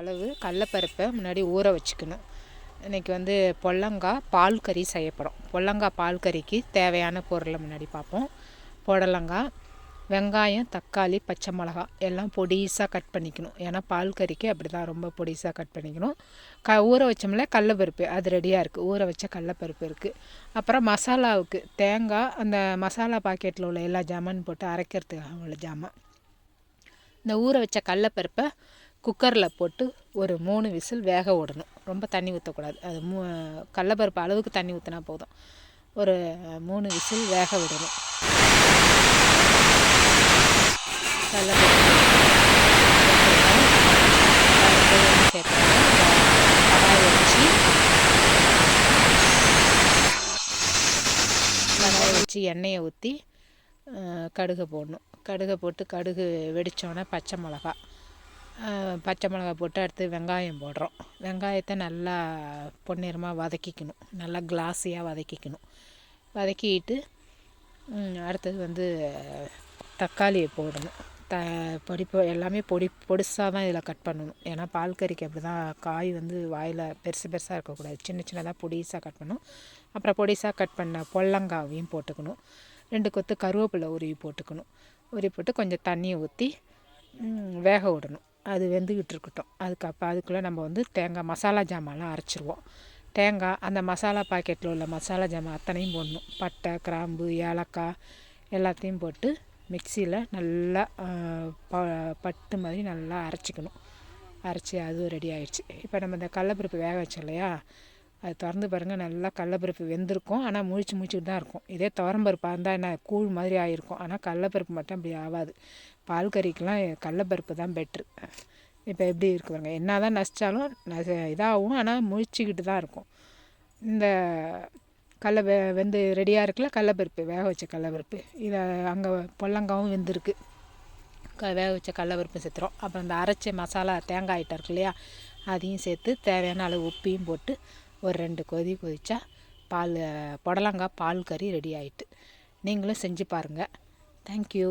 அளவு கடலப்பருப்பை முன்னாடி ஊற வச்சுக்கணும். இன்றைக்கி வந்து பொல்லங்காய் பால் கறி செய்யப்படும் பொல்லங்காய் பால் கறிக்கு தேவையான பொருளை முன்னாடி பார்ப்போம். புடலங்காய் வெங்காயம் தக்காளி பச்சை மிளகா எல்லாம் பொடிசாக கட் பண்ணிக்கணும். ஏன்னா பால் கறிக்கு அப்படி தான் ரொம்ப பொடிசாக கட் பண்ணிக்கணும். க ஊற வச்சோம்ல கடலப்பருப்பு அது ரெடியாக இருக்குது ஊற வச்ச கடலப்பருப்பு இருக்குது அப்புறம் மசாலாவுக்கு தேங்காய் அந்த மசாலா பாக்கெட்டில் உள்ள எல்லா ஜாமான் போட்டு அரைக்கிறதுக்காக உள்ள ஜாமான். இந்த ஊற வச்ச கடலப்பருப்பை குக்கரில் போட்டு ஒரு மூணு விசில் வேக விடணும். ரொம்ப தண்ணி ஊற்றக்கூடாது அது மூ கடலப்பருப்பு அளவுக்கு தண்ணி ஊற்றினா போதும். ஒரு மூணு விசில் வேக விடணும். கடலப்பருப்பு கடாயை வச்சு வச்சு எண்ணெயை ஊற்றி கடுகை போடணும். கடுகை போட்டு கடுகு வெடித்தோன்னே பச்சை மிளகா. பச்சை மிளகா போட்டு அடுத்து வெங்காயம் போடுறோம். வெங்காயத்தை நல்லா பொன்னிறமாக வதக்கிக்கணும். நல்லா கிளாஸியாக வதக்கிக்கணும். வதக்கிட்டு அடுத்தது வந்து தக்காளியை போடணும். த பொடி எல்லாமே பொடி பொடிசாக தான் இதில் கட் பண்ணணும். ஏன்னா பால் கறிக்கு அப்படி தான் காய் வந்து வாயில் பெருசு பெருசாக இருக்கக்கூடாது. சின்ன சின்னதாக பொடிசாக கட் பண்ணணும். அப்புறம் பொடிசாக கட் பண்ண பொல்லங்காவையும் போட்டுக்கணும். ரெண்டு கொத்து கருவேப்பிலை உருவி போட்டுக்கணும். உருவி போட்டு கொஞ்சம் தண்ணியை ஊற்றி வேக விடணும். அது வெந்துக்கிட்டு இருக்கட்டும். அதுக்கு அதுக்குள்ளே நம்ம வந்து தேங்காய் மசாலா ஜாமான்லாம் அரைச்சிருவோம். தேங்காய் அந்த மசாலா பாக்கெட்டில் உள்ள மசாலா ஜாமான் அத்தனையும் போடணும். பட்டை கிராம்பு ஏலக்காய் எல்லாத்தையும் போட்டு மிக்சியில் நல்லா ப பட்டு மாதிரி நல்லா அரைச்சிக்கணும். அரைச்சி அதுவும் ரெடி ஆகிடுச்சு இப்போ நம்ம இந்த கடலப்பருப்பு வேக வச்சோம் இல்லையா? அது திறந்து பாருங்கள் நல்லா கடலப்பருப்பு வெந்திருக்கும். ஆனால் முழிச்சு முழிச்சுட்டு தான் இருக்கும். இதே துவரம்பருப்பாக இருந்தால் என்ன கூழ் மாதிரி ஆகிருக்கும் ஆனால் கடலப்பருப்பு மட்டும் அப்படி ஆகாது பால் கறிக்கெலாம் கடலப்பருப்பு தான் பெட்ரு இப்போ எப்படி இருக்கு பாருங்க. என்ன தான் நசித்தாலும் நச இதாகும். ஆனால் முழிச்சிக்கிட்டு தான் இருக்கும். இந்த கடல வெ வெந்து ரெடியாக இருக்குல்ல கடலப்பருப்பு வேக வச்ச கடலப்பருப்பு. இதை அங்கே பொல்லங்காவும் வெந்திருக்கு. க வேக வச்ச கடலப்பருப்பு சேர்த்துறோம். அப்புறம் இந்த அரைச்ச மசாலா தேங்காய் ஐட்டம் இருக்கு இல்லையா அதையும் சேர்த்து தேவையான அளவு உப்பையும் போட்டு ஒரு ரெண்டு கொதி கொதித்தா பால் புடலங்காய் பால் கறி ரெடி ஆகிட்டு நீங்களும் செஞ்சு பாருங்கள் தேங்க்யூ